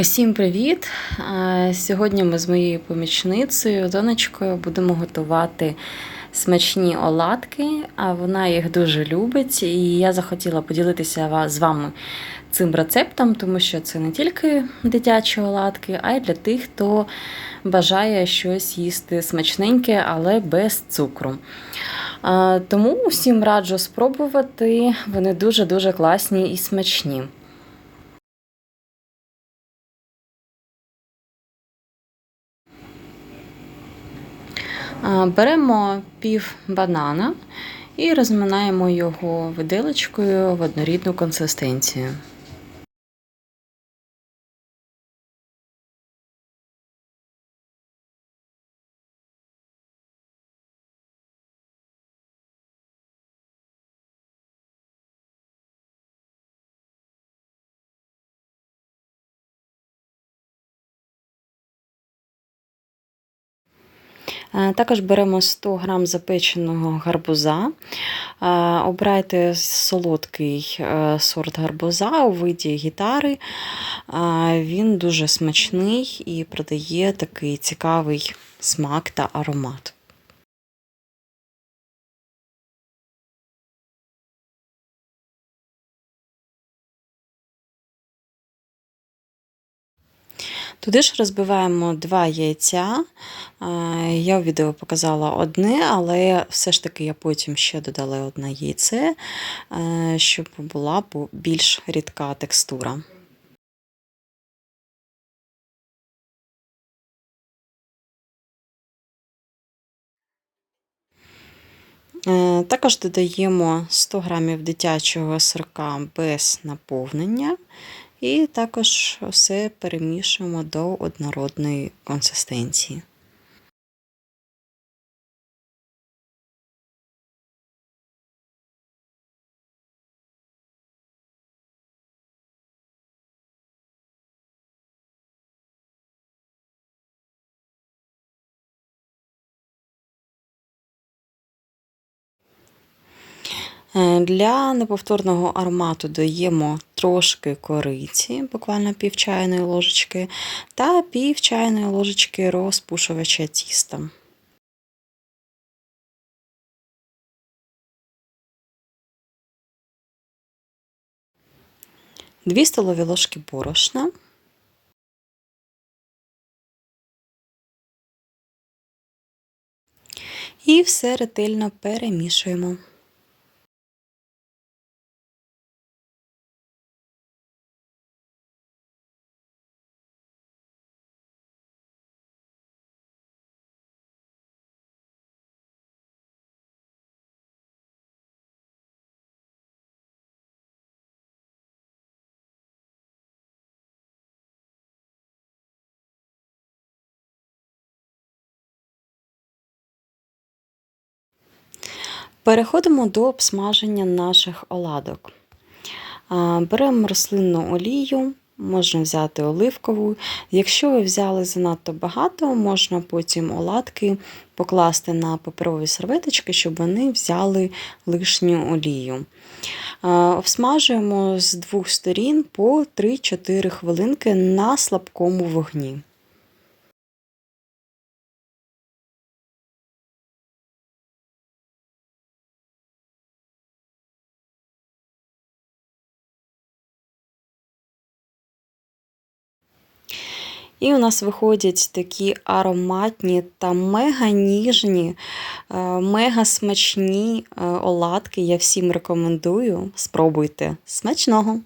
Усім привіт! Сьогодні ми з моєю помічницею, донечкою, будемо готувати смачні оладки, а вона їх дуже любить. І я захотіла поділитися з вами цим рецептом, тому що це не тільки дитячі оладки, а й для тих, хто бажає щось їсти смачненьке, але без цукру. Тому усім раджу спробувати. Вони дуже-дуже класні і смачні. Беремо пів банана і розминаємо його виделочкою в однорідну консистенцію. Також беремо 100 г запеченого гарбуза. Е, Обирайте солодкий е, сорт гарбуза у виді гітари. Е, Він дуже смачний і продає такий цікавий смак та аромат. Туди ж розбиваємо два яйця. Е, Я у відео показала одне, але все ж таки я потім ще додала одне яйце, е, щоб була більш рідка текстура. Е, Також додаємо 100 г дитячого сирка без наповнення. І також все перемішуємо до однородної консистенції. Е, Для неповторного аромату даємо трошки кориці, буквально пів чайної ложечки, та пів чайної ложечки розпушувача тіста. Дві столові ложки борошна. І все ретельно перемішуємо. Переходимо до обсмаження наших оладок. Беремо рослинну олію, можна взяти оливкову. Якщо ви взяли занадто багато, можна потім оладки покласти на паперові серветочки, щоб вони взяли лишню олію. Обсмажуємо з двох сторін по 3-4 хвилинки на слабкому вогні. І у нас виходять такі ароматні та мега ніжні, е, мега смачні е, оладки. Я всім рекомендую. Спробуйте. Смачного!